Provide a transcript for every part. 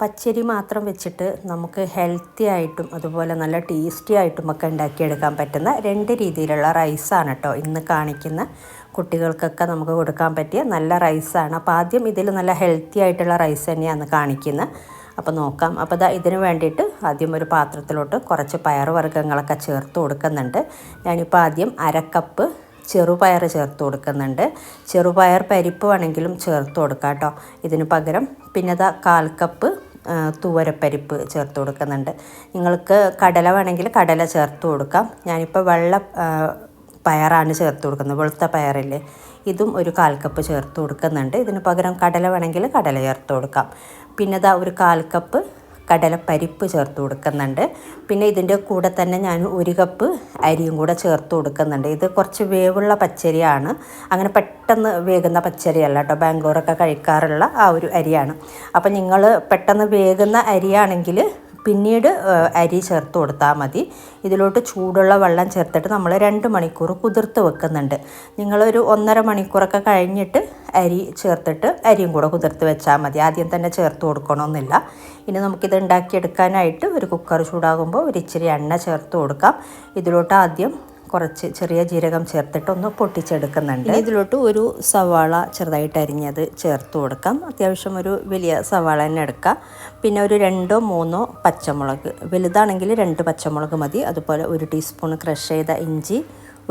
പച്ചരി മാത്രം വെച്ചിട്ട് നമുക്ക് ഹെൽത്തി ആയിട്ടും അതുപോലെ നല്ല ടേസ്റ്റി ആയിട്ടും ഒക്കെ ഉണ്ടാക്കിയെടുക്കാൻ പറ്റുന്ന രണ്ട് രീതിയിലുള്ള റൈസാണ് കേട്ടോ ഇന്ന് കാണിക്കുന്ന കുട്ടികൾക്കൊക്കെ നമുക്ക് കൊടുക്കാൻ പറ്റിയ നല്ല റൈസാണ് അപ്പോൾ ആദ്യം ഇതിൽ നല്ല ഹെൽത്തി ആയിട്ടുള്ള റൈസ് തന്നെയാണ് കാണിക്കുന്നത് അപ്പോൾ നോക്കാം. അപ്പോൾ ഇതാ ഇതിന് വേണ്ടിയിട്ട് ആദ്യം ഒരു പാത്രത്തിലോട്ട് കുറച്ച് പയറുവർഗങ്ങളൊക്കെ ചേർത്ത് കൊടുക്കുന്നുണ്ട്. ഞാനിപ്പോൾ ആദ്യം അരക്കപ്പ് ചെറുപയർ ചേർത്ത് കൊടുക്കുന്നുണ്ട്. ചെറുപയർ പരിപ്പ് വേണമെങ്കിലും ചേർത്ത് കൊടുക്കാം കേട്ടോ ഇതിന് പകരം പിന്നെ ഇതാ കാൽ കപ്പ് തുവരപ്പരിപ്പ് ചേർത്ത് കൊടുക്കുന്നുണ്ട്. നിങ്ങൾക്ക് കടല വേണമെങ്കിൽ കടല ചേർത്ത് കൊടുക്കാം. ഞാനിപ്പോൾ വെള്ള പയറാണ് ചേർത്ത് കൊടുക്കുന്നത്. വെളുത്ത പയറില്ലേ? ഇതും ഒരു കാൽ കപ്പ് ചേർത്ത് കൊടുക്കുന്നുണ്ട്. ഇതിന് പകരം കടല വേണമെങ്കിൽ കടല ചേർത്ത് കൊടുക്കാം. പിന്നെ ഇതാ ഒരു കാൽ കപ്പ് കടലപ്പരിപ്പ് ചേർത്ത് കൊടുക്കുന്നുണ്ട്. പിന്നെ ഇതിന്റെ കൂടെ തന്നെ ഞാൻ ഒരു കപ്പ് അരിയും കൂടെ ചേർത്ത് കൊടുക്കുന്നുണ്ട്. ഇത് കുറച്ച് വേവുള്ള പച്ചരിയാണ്. അങ്ങനെ പെട്ടെന്ന് വേകുന്ന പച്ചരിയല്ല കേട്ടോ. ബാംഗ്ലൂരൊക്കെ കഴിക്കാറുള്ള ആ ഒരു അരിയാണ്. അപ്പം നിങ്ങൾ പെട്ടെന്ന് വേകുന്ന അരിയാണെങ്കിൽ പിന്നീട് അരി ചേർത്ത് കൊടുത്താൽ മതി. ഇതിലോട്ട് ചൂടുള്ള വെള്ളം ചേർത്തിട്ട് നമ്മൾ രണ്ട് മണിക്കൂർ കുതിർത്ത് വെക്കുന്നുണ്ട്. നിങ്ങളൊരു ഒന്നര മണിക്കൂറൊക്കെ കഴിഞ്ഞിട്ട് അരി ചേർത്തിട്ട് അരിയും കൂടെ കുതിർത്ത് വെച്ചാൽ മതി. ആദ്യം തന്നെ ചേർത്ത് കൊടുക്കണമെന്നില്ല ഇനി നമുക്കിത് ഉണ്ടാക്കിയെടുക്കാനായിട്ട് ഒരു കുക്കർ ചൂടാകുമ്പോൾ ഒരു ഇച്ചിരി എണ്ണ ചേർത്ത് കൊടുക്കാം. ഇതിലോട്ട് ആദ്യം കുറച്ച് ചെറിയ ജീരകം ചേർത്തിട്ട് ഒന്ന് പൊട്ടിച്ചെടുക്കുന്നുണ്ട് ഇതിലോട്ട് ഒരു സവാള ചെറുതായിട്ട് അരിഞ്ഞത് ചേർത്ത് കൊടുക്കാം. അത്യാവശ്യം ഒരു വലിയ സവാള തന്നെ എടുക്കാം. പിന്നെ ഒരു രണ്ടോ മൂന്നോ പച്ചമുളക് വലുതാണെങ്കിൽ രണ്ട് പച്ചമുളക് മതി. അതുപോലെ ഒരു ടീസ്പൂൺ ക്രഷ് ചെയ്ത ഇഞ്ചി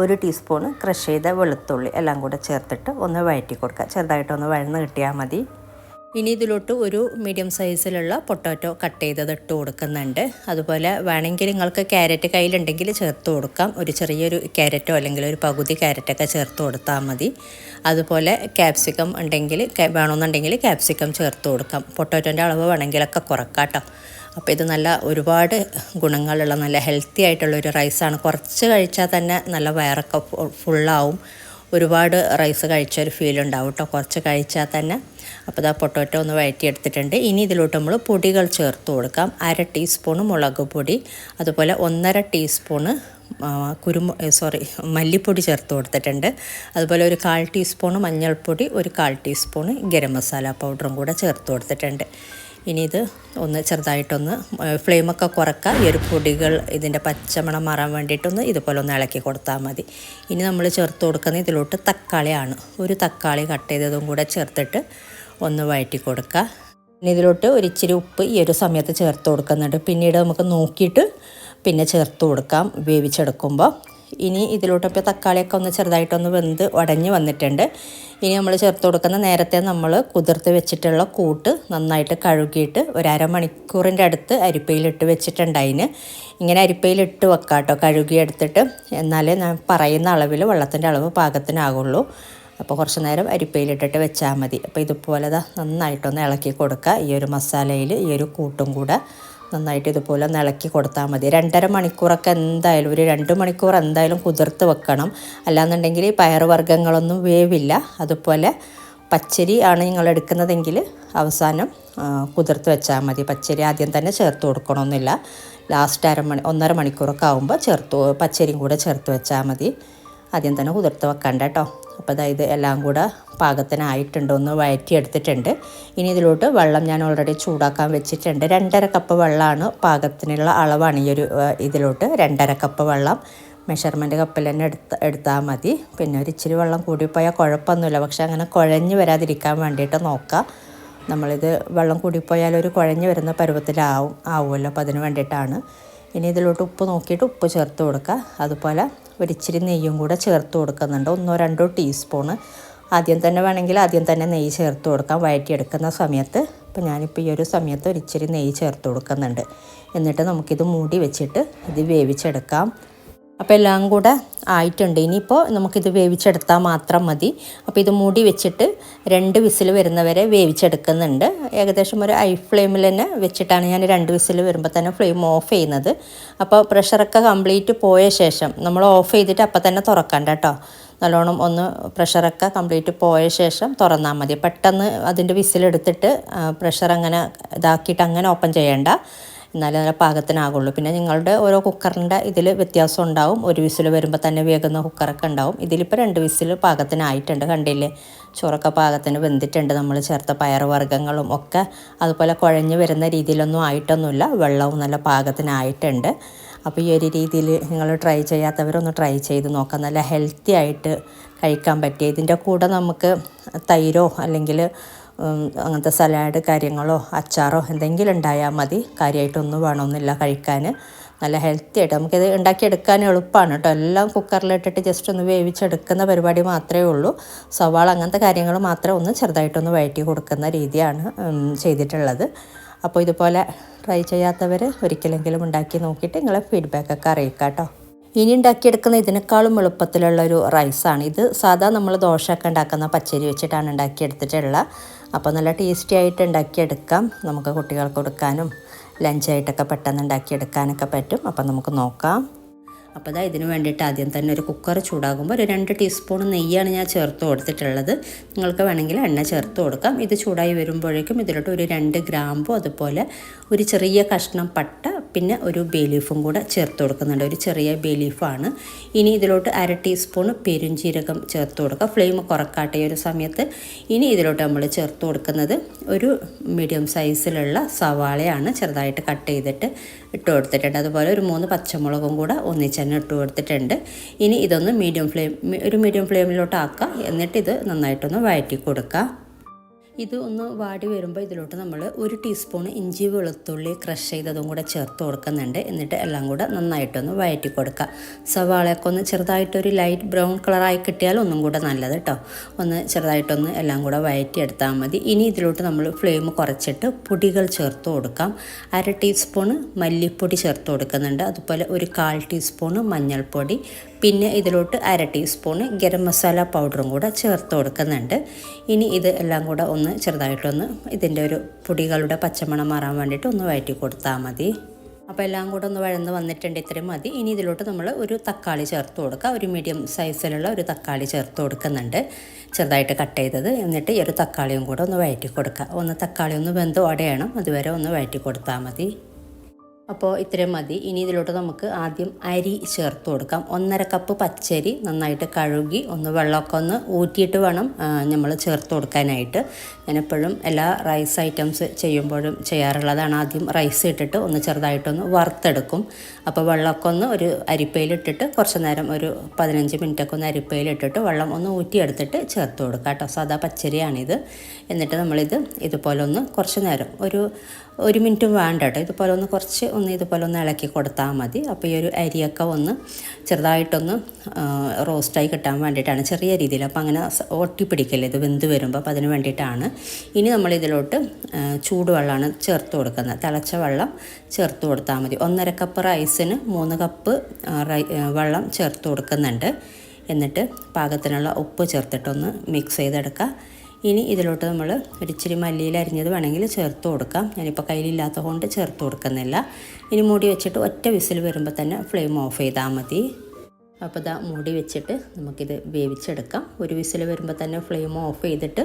ഒരു ടീസ്പൂൺ ക്രഷ് ചെയ്ത വെളുത്തുള്ളി എല്ലാം കൂടെ ചേർത്തിട്ട് ഒന്ന് വഴറ്റി കൊടുക്കുക ചെറുതായിട്ടൊന്ന് വഴന്ന് കിട്ടിയാൽ മതി. ഇനി ഇതിലോട്ട് ഒരു മീഡിയം സൈസിലുള്ള പൊട്ടാറ്റോ കട്ട് ചെയ്തത് ഇട്ട് കൊടുക്കുന്നുണ്ട്. അതുപോലെ വേണമെങ്കിൽ നിങ്ങൾക്ക് ക്യാരറ്റ് കയ്യിലുണ്ടെങ്കിൽ ചേർത്ത് കൊടുക്കാം. ഒരു ചെറിയൊരു ക്യാരറ്റോ അല്ലെങ്കിൽ ഒരു പകുതി ക്യാരറ്റൊക്കെ ചേർത്ത് കൊടുത്താൽ മതി. അതുപോലെ ക്യാപ്സിക്കം ഉണ്ടെങ്കിൽ വേണമെന്നുണ്ടെങ്കിൽ ക്യാപ്സിക്കം ചേർത്ത് കൊടുക്കാം. പൊട്ടാറ്റോന്റെ അളവ് വേണമെങ്കിലൊക്കെ കുറക്കാം കേട്ടോ. അപ്പോൾ ഇത് നല്ല ഒരുപാട് ഗുണങ്ങളുള്ള നല്ല ഹെൽത്തി ആയിട്ടുള്ള ഒരു റൈസാണ്. കുറച്ച് കഴിച്ചാൽ തന്നെ നല്ല വയറൊക്കെ ഫുള്ളാവും. ഒരുപാട് റൈസ് കഴിച്ച ഒരു ഫീൽ ഉണ്ടാവും കേട്ടോ കുറച്ച് കഴിച്ചാൽ തന്നെ അപ്പോൾ ഇതാ പൊട്ടോറ്റോ ഒന്ന് വഴറ്റിയെടുത്തിട്ടുണ്ട് ഇനി ഇതിലോട്ട് നമ്മൾ പൊടികൾ ചേർത്ത് കൊടുക്കാം. അര ടീസ്പൂണ് മുളക് പൊടി അതുപോലെ ഒന്നര ടീസ്പൂണ് കുരുമു സോറി മല്ലിപ്പൊടി ചേർത്ത് കൊടുത്തിട്ടുണ്ട്. അതുപോലെ ഒരു കാൽ ടീസ്പൂൺ മഞ്ഞൾപ്പൊടി ഒരു കാൽ ടീസ്പൂൺ ഗരം മസാല പൗഡറും കൂടെ ചേർത്ത് കൊടുത്തിട്ടുണ്ട്. ഇനി ഇത് ഒന്ന് ചെറുതായിട്ടൊന്ന് ഫ്ലെയിമൊക്കെ കുറക്കുക ഈ ഒരു പൊടികൾ ഇതിന്റെ പച്ചമണം മാറാൻ വേണ്ടിയിട്ടൊന്ന് ഇതുപോലെ ഒന്ന് ഇളക്കി കൊടുത്താൽ മതി. ഇനി നമ്മൾ ചേർത്ത് കൊടുക്കുന്ന ഇതിലോട്ട് തക്കാളിയാണ്. ഒരു തക്കാളി കട്ട് ചെയ്തതും കൂടെ ചേർത്തിട്ട് ഒന്ന് വഴറ്റി കൊടുക്കുക. പിന്നെ ഇതിലോട്ട് ഒരിച്ചിരി ഉപ്പ് ഈ ഒരു സമയത്ത് ചേർത്ത് കൊടുക്കുന്നുണ്ട്. പിന്നീട് നമുക്ക് നോക്കിയിട്ട് പിന്നെ ചേർത്ത് കൊടുക്കാം വേവിച്ചെടുക്കുമ്പോൾ. ഇനി ഇതിലോട്ടപ്പോൾ തക്കാളിയൊക്കെ ഒന്ന് ചെറുതായിട്ടൊന്ന് വെന്ത് ഉടഞ്ഞ് വന്നിട്ടുണ്ട്. ഇനി നമ്മൾ ചേർത്ത് കൊടുക്കുന്ന നേരത്തെ നമ്മൾ കുതിർത്ത് വെച്ചിട്ടുള്ള കൂട്ട് നന്നായിട്ട് കഴുകിയിട്ട് ഒരു അരമണിക്കൂറിന്റെ അടുത്ത് അരിപ്പയിലിട്ട് വെച്ചിട്ടുണ്ടായിന്. ഇങ്ങനെ അരിപ്പയിലിട്ട് വെക്കാം കേട്ടോ കഴുകിയെടുത്തിട്ട്. എന്നാലേ ഞാൻ പറയുന്ന അളവിൽ വെള്ളത്തിന്റെ അളവ് പാകത്തിനാകുള്ളൂ അപ്പോൾ കുറച്ച് നേരം അരിപ്പയിലിട്ടിട്ട് വെച്ചാൽ മതി. അപ്പോൾ ഇതുപോലെ നന്നായിട്ടൊന്ന് ഇളക്കി കൊടുക്കുക ഈ ഒരു മസാലയിൽ ഈ ഒരു കൂട്ടും കൂടെ. നന്നായിട്ട് ഇതുപോലെ ഒന്ന് ഇളക്കി കൊടുത്താൽ മതി. രണ്ടര മണിക്കൂറൊക്കെ എന്തായാലും ഒരു രണ്ട് മണിക്കൂർ എന്തായാലും കുതിർത്ത് വെക്കണം. അല്ലാന്നുണ്ടെങ്കിൽ പയറുവർഗങ്ങളൊന്നും വേവില്ല. അതുപോലെ പച്ചരി ആണ് നിങ്ങൾ എടുക്കുന്നതെങ്കിൽ അവസാനം കുതിർത്ത് വെച്ചാൽ മതി. പച്ചരി ആദ്യം തന്നെ ചേർത്ത് കൊടുക്കണമെന്നില്ല. ലാസ്റ്റ് അരമണി ഒന്നര മണിക്കൂറൊക്കെ ആകുമ്പോൾ ചേർത്ത് പച്ചരിയും കൂടെ ചേർത്ത് വെച്ചാൽ മതി. ആദ്യം തന്നെ കുതിർത്ത് വെക്കണ്ട കേട്ടോ. അപ്പോൾ അതായത് എല്ലാം കൂടെ പാകത്തിനായിട്ടുണ്ട്. ഒന്ന് വഴറ്റിയെടുത്തിട്ടുണ്ട്. ഇനി ഇതിലോട്ട് വെള്ളം ഞാൻ ഓൾറെഡി ചൂടാക്കാൻ വെച്ചിട്ടുണ്ട്. രണ്ടര കപ്പ് വെള്ളമാണ് പാകത്തിനുള്ള അളവാണ് ഈ ഒരു ഇതിലോട്ട് രണ്ടര കപ്പ് വെള്ളം. മെഷർമെന്റ് കപ്പിൽ തന്നെ എടുത്ത് എടുത്താൽ മതി. പിന്നെ ഒരു ഇച്ചിരി വെള്ളം കൂടിപ്പോയാൽ കുഴപ്പമൊന്നുമില്ല. പക്ഷേ അങ്ങനെ കുഴഞ്ഞു വരാതിരിക്കാൻ വേണ്ടിയിട്ട് നോക്കുക നമ്മളിത് വെള്ളം കൂടിപ്പോയാൽ ഒരു കുഴഞ്ഞു വരുന്ന പരുവത്തിലാവും ആവുമല്ലോ. അപ്പോൾ അതിന് വേണ്ടിയിട്ടാണ് ഇനി ഇതിലോട്ട് ഉപ്പ് നോക്കിയിട്ട് ഉപ്പ് ചേർത്ത് കൊടുക്കുക. അതുപോലെ ഒരിച്ചിരി നെയ്യും കൂടെ ചേർത്ത് കൊടുക്കുന്നുണ്ട്. ഒന്നോ രണ്ടോ ടീസ്പൂണ്. ആദ്യം തന്നെ വേണമെങ്കിൽ ആദ്യം തന്നെ നെയ്യ് ചേർത്ത് കൊടുക്കാം. വഴറ്റിയെടുക്കുന്ന സമയത്ത്. ഇപ്പോൾ ഞാനിപ്പോൾ ഈ ഒരു സമയത്ത് ഒരിച്ചിരി നെയ്യ് ചേർത്ത് കൊടുക്കുന്നുണ്ട്. എന്നിട്ട് നമുക്കിത് മൂടി വെച്ചിട്ട് ഇത് വേവിച്ചെടുക്കാം. അപ്പോൾ എല്ലാം കൂടെ ആയിട്ടുണ്ട്. ഇനിയിപ്പോൾ നമുക്കിത് വേവിച്ചെടുത്താൽ മാത്രം മതി. അപ്പോൾ ഇത് മൂടി വെച്ചിട്ട് രണ്ട് വിസിൽ വരുന്നവരെ വേവിച്ചെടുക്കുന്നുണ്ട്. ഏകദേശം ഒരു ഐ ഫ്ലെയിമിൽ തന്നെ വെച്ചിട്ടാണ് ഞാൻ രണ്ട് വിസിൽ വരുമ്പോൾ തന്നെ ഫ്ലെയിം ഓഫ് ചെയ്യുന്നത്. അപ്പോൾ പ്രഷറൊക്കെ കംപ്ലീറ്റ് പോയ ശേഷം നമ്മൾ ഓഫ് ചെയ്തിട്ട് അപ്പം തന്നെ തുറക്കണ്ട കേട്ടോ. നല്ലോണം ഒന്ന് പ്രഷറൊക്കെ കംപ്ലീറ്റ് പോയ ശേഷം തുറന്നാൽ മതി. പെട്ടെന്ന് അതിന്റെ വിസിലെടുത്തിട്ട് പ്രഷർ അങ്ങനെ ഇതാക്കിയിട്ട് അങ്ങനെ ഓപ്പൺ ചെയ്യേണ്ട. എന്നാലേ നല്ല പാകത്തിനാകുള്ളൂ. പിന്നെ നിങ്ങളുടെ ഓരോ കുക്കറിന്റെ ഇതിൽ വ്യത്യാസം ഉണ്ടാവും. ഒരു വിസിൽ വരുമ്പോൾ തന്നെ വേകുന്ന കുക്കറൊക്കെ ഉണ്ടാവും. ഇതിലിപ്പോൾ രണ്ട് വിസിൽ പാകത്തിനായിട്ടുണ്ട്. കണ്ടില്ലേ? ചോറൊക്കെ പാകത്തിന് വെന്തിട്ടുണ്ട്. നമ്മൾ ചേർത്ത പയർ വർഗങ്ങളും ഒക്കെ അതുപോലെ കുഴഞ്ഞു വരുന്ന രീതിയിലൊന്നും ആയിട്ടൊന്നുമില്ല. വെള്ളവും നല്ല പാകത്തിനായിട്ടുണ്ട്. അപ്പോൾ ഈ ഒരു രീതിയിൽ നിങ്ങൾ ട്രൈ ചെയ്യാത്തവരൊന്ന് ട്രൈ ചെയ്ത് നോക്കാം. നല്ല ഹെൽത്തി ആയിട്ട് കഴിക്കാൻ പറ്റിയ ഇതിന്റെ കൂടെ നമുക്ക് തൈരോ അല്ലെങ്കിൽ അങ്ങനത്തെ സലാഡ് കാര്യങ്ങളോ അച്ചാറോ എന്തെങ്കിലും ഉണ്ടായാൽ മതി. കാര്യമായിട്ടൊന്നും വേണമെന്നില്ല കഴിക്കാൻ. നല്ല ഹെൽത്തി ആയിട്ട് നമുക്കിത് ഉണ്ടാക്കിയെടുക്കാൻ എളുപ്പമാണ് കേട്ടോ. എല്ലാം കുക്കറിലിട്ടിട്ട് ജസ്റ്റ് ഒന്ന് വേവിച്ചെടുക്കുന്ന പരിപാടി മാത്രമേ ഉള്ളൂ. സവാള അങ്ങനത്തെ കാര്യങ്ങൾ മാത്രം ഒന്ന് ചെറുതായിട്ടൊന്ന് വഴറ്റി കൊടുക്കുന്ന രീതിയാണ് ചെയ്തിട്ടുള്ളത്. അപ്പോൾ ഇതുപോലെ ട്രൈ ചെയ്യാത്തവർ ഒരിക്കലെങ്കിലും ഉണ്ടാക്കി നോക്കിയിട്ട് നിങ്ങളെ ഫീഡ്ബാക്കൊക്കെ അറിയിക്കാം കേട്ടോ. ഇനി ഉണ്ടാക്കിയെടുക്കുന്ന ഇതിനേക്കാളും എളുപ്പത്തിലുള്ള ഒരു റൈസാണ് ഇത് സാധാ നമ്മൾ ദോശയൊക്കെ ഉണ്ടാക്കുന്ന പച്ചരി വെച്ചിട്ടാണ് ഉണ്ടാക്കിയെടുത്തിട്ടുള്ളത് അപ്പോൾ നല്ല ടേസ്റ്റി ആയിട്ട് ഉണ്ടാക്കിയെടുക്കാം. നമുക്ക് കുട്ടികൾക്ക് കൊടുക്കാനും ലഞ്ചായിട്ടൊക്കെ പെട്ടെന്ന് ഉണ്ടാക്കിയെടുക്കാനൊക്കെ പറ്റും. അപ്പോൾ നമുക്ക് നോക്കാം. അപ്പോൾ ഇതാ ഇതിന് വേണ്ടിയിട്ട് ആദ്യം തന്നെ ഒരു കുക്കർ ചൂടാകുമ്പോൾ ഒരു രണ്ട് ടീസ്പൂൺ നെയ്യാണ് ഞാൻ ചേർത്ത് കൊടുത്തിട്ടുള്ളത്. നിങ്ങൾക്ക് വേണമെങ്കിൽ എണ്ണ ചേർത്ത് കൊടുക്കാം. ഇത് ചൂടായി വരുമ്പോഴേക്കും ഇതിലോട്ട് ഒരു രണ്ട് ഗ്രാമ്പോ അതുപോലെ ഒരു ചെറിയ കഷ്ണം പട്ട പിന്നെ ഒരു ബേ ലീഫും കൂടെ ചേർത്ത് കൊടുക്കുന്നുണ്ട്. ഒരു ചെറിയ ബേ ലീഫാണ് ഇനി ഇതിലോട്ട് അര ടീസ്പൂൺ പെരുംജീരകം ചേർത്ത് കൊടുക്കുക. ഫ്ലെയിം കുറക്കാട്ടെ ഒരു സമയത്ത്. ഇനി ഇതിലോട്ട് നമ്മൾ ചേർത്ത് കൊടുക്കുന്നത് ഒരു മീഡിയം സൈസിലുള്ള സവാളയാണ് ചെറുതായിട്ട് കട്ട് ചെയ്തിട്ട് ഇട്ട് കൊടുത്തിട്ടുണ്ട്. അതുപോലെ ഒരു മൂന്ന് പച്ചമുളകും കൂടെ ഒന്നിച്ച് തന്നെ ഇട്ട് കൊടുത്തിട്ടുണ്ട്. ഇനി ഇതൊന്ന് മീഡിയം ഫ്ലെയിം ഒരു മീഡിയം ഫ്ലെയിമിലോട്ട് ആക്കുക. എന്നിട്ട് ഇത് നന്നായിട്ടൊന്ന് വഴറ്റി കൊടുക്കുക. ഇത് ഒന്ന് വാടി വരുമ്പോൾ ഇതിലോട്ട് നമ്മൾ ഒരു ടീസ്പൂൺ ഇഞ്ചി വെളുത്തുള്ളി ക്രഷ് ചെയ്തതും കൂടെ ചേർത്ത് കൊടുക്കുന്നുണ്ട്. എന്നിട്ട് എല്ലാം കൂടെ നന്നായിട്ടൊന്ന് വഴറ്റി കൊടുക്കുക. സവാളയൊക്കെ ഒന്ന് ചെറുതായിട്ടൊരു ലൈറ്റ് ബ്രൗൺ കളറായി കിട്ടിയാൽ ഒന്നും കൂടെ നല്ലത് കേട്ടോ ഒന്ന് ചെറുതായിട്ടൊന്ന് എല്ലാം കൂടെ വഴറ്റിയെടുത്താൽ മതി. ഇനി ഇതിലോട്ട് നമ്മൾ ഫ്ലെയിം കുറച്ചിട്ട് പൊടികൾ ചേർത്ത് കൊടുക്കാം. അര ടീസ്പൂണ് മല്ലിപ്പൊടി ചേർത്ത് കൊടുക്കുന്നുണ്ട്. അതുപോലെ ഒരു കാൽ ടീസ്പൂണ് മഞ്ഞൾപ്പൊടി പിന്നെ ഇതിലോട്ട് അര ടീസ്പൂണ് ഗരം മസാല പൗഡറും കൂടെ ചേർത്ത് കൊടുക്കുന്നുണ്ട്. ഇനി ഇത് എല്ലാം കൂടെ ഒന്ന് ചെറുതായിട്ടൊന്ന് ഇതിന്റെ ഒരു പൊടികളുടെ പച്ചമണം മാറാൻ വേണ്ടിയിട്ട് ഒന്ന് വഴറ്റി കൊടുത്താൽ മതി. അപ്പോൾ എല്ലാം കൂടെ ഒന്ന് വഴന്ന് വന്നിട്ടുണ്ട് ഇത്രയും മതി. ഇനി ഇതിലോട്ട് നമ്മൾ ഒരു തക്കാളി ചേർത്ത് കൊടുക്കുക ഒരു മീഡിയം സൈസിലുള്ള ഒരു തക്കാളി ചേർത്ത് കൊടുക്കുന്നുണ്ട്. ചെറുതായിട്ട് കട്ട് ചെയ്തത്. എന്നിട്ട് ഈ ഒരു തക്കാളിയും കൂടെ ഒന്ന് വഴറ്റി കൊടുക്കുക ഒന്ന് തക്കാളി ഒന്ന് വെന്ത് ഉടയണം അതുവരെ ഒന്ന് വഴറ്റി കൊടുത്താൽ മതി. അപ്പോൾ ഇത്രയും മതി. ഇനി ഇതിലോട്ട് നമുക്ക് ആദ്യം അരി ചേർത്ത് കൊടുക്കാം. ഒന്നര കപ്പ് പച്ചരി നന്നായിട്ട് കഴുകി ഒന്ന് വെള്ളമൊക്കെ ഒന്ന് ഊറ്റിയിട്ട് വേണം നമ്മൾ ചേർത്ത് കൊടുക്കാനായിട്ട്. ഞാനെപ്പോഴും എല്ലാ റൈസ് ഐറ്റംസ് ചെയ്യുമ്പോഴും ചെയ്യാറുള്ളതാണ്. ആദ്യം റൈസ് ഇട്ടിട്ട് ഒന്ന് ചെറുതായിട്ടൊന്ന് വറുത്തെടുക്കും. അപ്പോൾ വെള്ളമൊക്കെ ഒന്ന് ഒരു അരിപ്പയിലിട്ടിട്ട് കുറച്ച് നേരം ഒരു പതിനഞ്ച് മിനിറ്റൊക്കെ ഒന്ന് അരിപ്പയിലിട്ടിട്ട് വെള്ളം ഒന്ന് ഊറ്റിയെടുത്തിട്ട് ചേർത്ത് കൊടുക്കാം കേട്ടോ. സാധാ പച്ചരിയാണിത്. എന്നിട്ട് നമ്മളിത് ഇതുപോലെ ഒന്ന് കുറച്ച് നേരം ഒരു ഒരു മിനിറ്റും വേണ്ട കേട്ടോ. ഇതുപോലെ ഒന്ന് കുറച്ച് ഒന്ന് ഇതുപോലെ ഒന്ന് ഇളക്കി കൊടുത്താൽ മതി. അപ്പോൾ ഈ ഒരു അരിയൊക്കെ ഒന്ന് ചെറുതായിട്ടൊന്ന് റോസ്റ്റായി കിട്ടാൻ വേണ്ടിയിട്ടാണ് ചെറിയ രീതിയിൽ. അപ്പോൾ അങ്ങനെ ഒട്ടിപ്പിടിക്കല്ലേ? ഇത് വെന്ത് വരുമ്പോൾ അപ്പോൾ അതിന് വേണ്ടിയിട്ടാണ്. ഇനി നമ്മൾ ഇതിലോട്ട് ചൂടുവെള്ളമാണ് ചേർത്ത് കൊടുക്കുന്നത്. തിളച്ച വെള്ളം ചേർത്ത് കൊടുത്താൽ മതി. ഒന്നര കപ്പ് റൈസിന് മൂന്ന് കപ്പ് വെള്ളം ചേർത്ത് കൊടുക്കുന്നുണ്ട്. എന്നിട്ട് പാകത്തിനുള്ള ഉപ്പ് ചേർത്തിട്ടൊന്ന് മിക്സ് ചെയ്തെടുക്കുക. ഇനി ഇതിലോട്ട് നമ്മൾ ഒരിച്ചിരി മല്ലിയിൽ അരിഞ്ഞത് വേണമെങ്കിൽ ചേർത്ത് കൊടുക്കാം. ഞാനിപ്പോൾ കയ്യിലില്ലാത്തത് കൊണ്ട് ചേർത്ത് കൊടുക്കുന്നില്ല. ഇനി മൂടി വെച്ചിട്ട് ഒറ്റ വിസിൽ വരുമ്പോൾ തന്നെ ഫ്ലെയിം ഓഫ് ചെയ്താൽ മതി. അപ്പോൾ ഇതാ മൂടി വെച്ചിട്ട് നമുക്കിത് വേവിച്ചെടുക്കാം. ഒരു വിസിൽ വരുമ്പോൾ തന്നെ ഫ്ലെയിം ഓഫ് ചെയ്തിട്ട്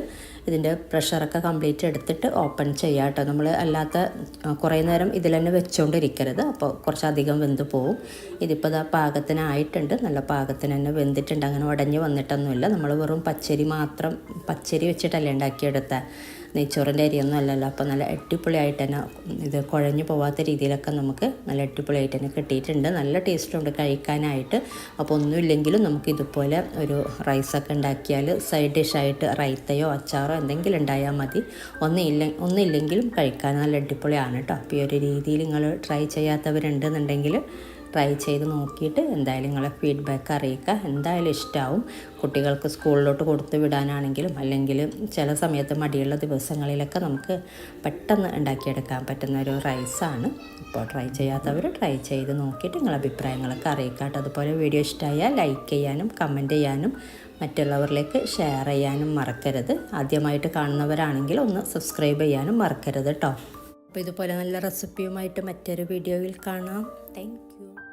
ഇതിന്റെ പ്രഷറൊക്കെ കംപ്ലീറ്റ് എടുത്തിട്ട് ഓപ്പൺ ചെയ്യാം കേട്ടോ. നമ്മൾ അല്ലാത്ത കുറേ നേരം ഇതിൽ തന്നെ വെച്ചുകൊണ്ടിരിക്കരുത് അപ്പോൾ കുറച്ചധികം വെന്ത് പോവും. ഇതിപ്പോൾ ഇതാ പാകത്തിനായിട്ടുണ്ട്. നല്ല പാകത്തിന് തന്നെ വെന്തിട്ടുണ്ട്. അങ്ങനെ ഉടഞ്ഞ് വന്നിട്ടൊന്നുമില്ല. നമ്മൾ വെറും പച്ചരി മാത്രം പച്ചരി വെച്ചിട്ടല്ലേ ഉണ്ടാക്കിയെടുത്ത. നെയ്ച്ചോറിന്റെ അരിയൊന്നും അല്ലല്ലോ. അപ്പോൾ നല്ല അടിപൊളിയായിട്ട് തന്നെ ഇത് കുഴഞ്ഞു പോവാത്ത രീതിയിലൊക്കെ നമുക്ക് നല്ല അടിപൊളിയായിട്ട് തന്നെ കിട്ടിയിട്ടുണ്ട്. നല്ല ടേസ്റ്റുണ്ട് കഴിക്കാനായിട്ട്. അപ്പോൾ ഒന്നുമില്ലെങ്കിലും നമുക്ക് ഇതുപോലെ ഒരു റൈസൊക്കെ ഉണ്ടാക്കിയാൽ സൈഡ് ഡിഷായിട്ട് റൈത്തയോ അച്ചാറോ എന്തെങ്കിലും ഉണ്ടായാൽ മതി. ഒന്നില്ല ഒന്നില്ലെങ്കിലും കഴിക്കാൻ നല്ല അടിപൊളിയാണ് കേട്ടോ. അപ്പോൾ ഈ ഒരു രീതിയിൽ നിങ്ങൾ ട്രൈ ചെയ്യാത്തവരുണ്ടെന്നുണ്ടെങ്കിൽ ട്രൈ ചെയ്ത് നോക്കിയിട്ട് എന്തായാലും നിങ്ങളെ ഫീഡ്ബാക്ക് അറിയിക്കുക. എന്തായാലും ഇഷ്ടമാവും കുട്ടികൾക്ക് സ്കൂളിലോട്ട് കൊടുത്ത് വിടാനാണെങ്കിലും അല്ലെങ്കിൽ ചില സമയത്ത് മടിയുള്ള ദിവസങ്ങളിലൊക്കെ നമുക്ക് പെട്ടെന്ന് ഉണ്ടാക്കിയെടുക്കാൻ പറ്റുന്ന ഒരു റൈസാണ് അപ്പോൾ ട്രൈ ചെയ്യാത്തവർ ട്രൈ ചെയ്ത് നോക്കിയിട്ട് നിങ്ങളെ അഭിപ്രായങ്ങളൊക്കെ അറിയിക്കാട്ടോ അതുപോലെ വീഡിയോ ഇഷ്ടമായാൽ ലൈക്ക് ചെയ്യാനും കമന്റ് ചെയ്യാനും മറ്റുള്ളവരിലേക്ക് ഷെയർ ചെയ്യാനും മറക്കരുത്. ആദ്യമായിട്ട് കാണുന്നവരാണെങ്കിൽ ഒന്ന് സബ്സ്ക്രൈബ് ചെയ്യാനും മറക്കരുത് കേട്ടോ. അപ്പോൾ ഇതുപോലെ നല്ല റെസിപ്പിയുമായിട്ട് മറ്റൊരു വീഡിയോയിൽ കാണാം. താങ്ക്